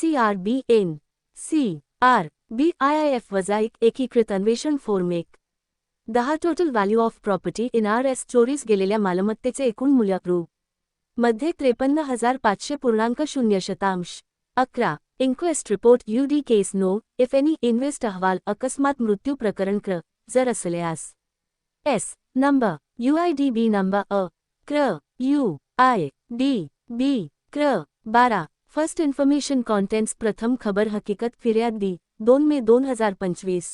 C R B N C R B I I F वजा एक एकीकृत अन्वेषण फॉर्म एक. दहा total value of property in R S चोरीस गेलेल्या मालमत्तेचे एकूण मूल्य रु मध्ये त्रेपन्न हजार पाचशे पूर्णांक शून्य शतांश. अकरा. Inquest report U D case no if any invest अहवाल अकस्मात मृत्यू प्रकरण क्र जर असल्यास S number U I D B number अ क्र यू आय डी बी क्र बारा. फर्स्ट इन्फॉर्मेशन कॉन्टेंट्स प्रथम खबर हकीकत फिर्याद दी दोन मे दोन हजार पंचवीस.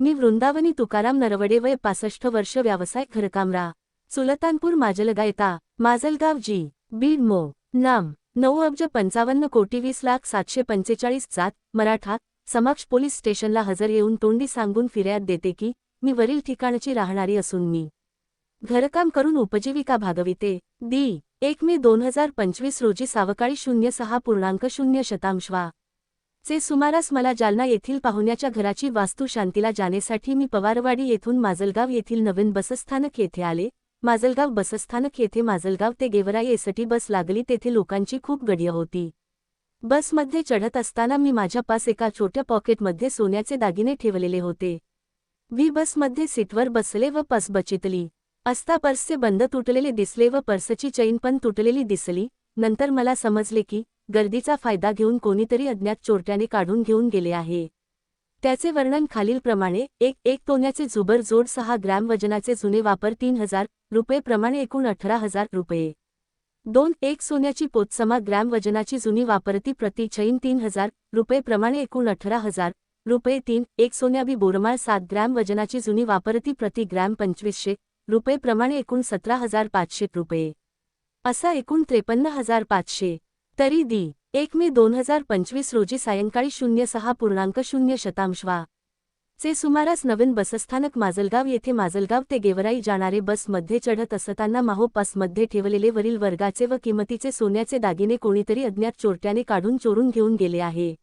मी वृंदावनी तुकाराम नरवडे वय पासष्ट वर्ष व्यावसाय घरकामरा. सुलतानपूर माजलगायता माजलगाव जी बीड मो. नाम नऊ अब्ज पंचावन्न कोटी वीस लाख सातशे पंचेचाळीस जात मराठा समक्ष पोलीस स्टेशनला हजर येऊन तोंडी सांगून फिर्याद देते की मी वरील ठिकाणची राहणारी असून मी. घरकाम करून उपजीविका भागविते दी. एक मे दोन हजार पंचवीस रोजी सावकाळी शून्य सहा पूर्णांक शून्य शतांशवा चे सुमारास मला जालना येथील पाहुण्याच्या घराची वास्तुशांतीला जाण्यासाठी मी पवारवाडी येथून माजलगाव येथील नवीन बसस्थानक येथे आले. माजलगाव बसस्थानक येथे माजलगाव ते गेवराई एसटी बस लागली तेथे लोकांची खूप गडिया होती. बसमध्ये चढत असताना मी माझ्या पास एका छोट्या पॉकेटमध्ये सोन्याचे दागिने ठेवलेले होते. व्ही बसमध्ये सीटवर बसले व बस बचितली. असता पर्सचे बंद तुटलेले दिसले व पर्सची चैन पण तुटलेली दिसली. नंतर मला समजले की गर्दीचा फायदा घेऊन कोणीतरी अज्ञात चोरट्याने काढून घेऊन गेले आहे. त्याचे वर्णन खालीलप्रमाणे एक एक तोन्याचे जुबर जोड सहा ग्रॅम वजनाचे जुने वापर तीन हजार रुपये प्रमाणे एकूण अठरा हजार रुपये. दोन एक सोन्याची पोतसमा ग्रॅम वजनाची जुनी वापरती प्रति छैन तीन हजार रुपये प्रमाणे एकूण अठरा हजार रुपये तीन एक सोन्याबी बोरमाळ सात ग्रॅम वजनाची जुनी वापरती प्रति ग्रॅम पंचवीसशे रुपये प्रमाणे एकूण सतरा हजार पाचशे रुपये. असा एकूण त्रेपन्न हजार पाचशे. तरी दी एक मे दोन हजार पंचवीस रोजी सायंकाळी शून्य सहा पूर्णांक शून्य शतांशवा. चे सुमारास नवीन बसस्थानक माजलगाव येथे माजलगाव ते गेवराई जाणारे बसमध्ये चढत असताना माहो पासमध्ये ठेवलेले वरील वर्गाचे व किमतीचे सोन्याचे दागिने कोणीतरी अज्ञात चोरट्याने काढून चोरून घेऊन गेले आहे.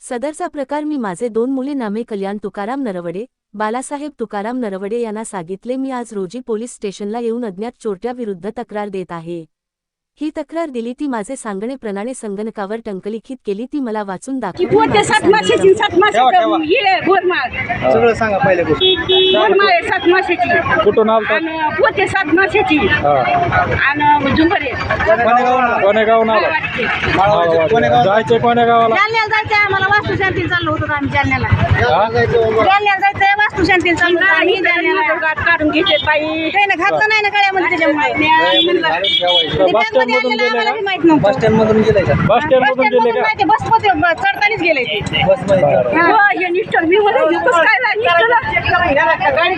सदरचा प्रकार मी माझे दोन मुले नामे कल्याण तुकाराम नरवडे बालासाहेब तुकाराम नरवडे यांना सांगितले मी आज रोजी पोलीस स्टेशनला येऊन अज्ञात चोरट्याविरुद्ध तक्रार देत आहे. ही तक्रार दिली ती माझे सांगणे प्रणाने संगणकावर टंकलिखित केली ती मला वाचून ती दाखव पोते सात माशाची सात ठेवा, ठेवा. माशाचं ये गोरमाळ. सगळं सांगा पहिले गोष्ट. गोरमाळ आहे सात माशाची कुठून आलता? आणि पोते सात माशाची. आणि झुंबर. आहे कोण्या गावून आला कोणे गाव जायचे कोण्या गावाला जालन्याला जायचंय आम्हाला वास्तुशांतीला चाललो होतो आम्ही जालन्याला? जालन्याला जायचंय वास्तुशांतीला चाललो होतो आम्ही जालन्याला काढून घेते बाई काही घातलं नाही ना गळ्यामध्ये त्याच्यामुळे. बस स्टँड मधून गेले आम्हाला का बी माहीत नव्हतं बस स्टँड मधून गेलाय का? बस स्टँड मधून गेले का? माहिती बसमध्ये चढतानीच गेले. ते बसमध्ये हो, हे निष्ठर मी म्हणलं, हे. कसं काय झालं? निष्ठर. गाडी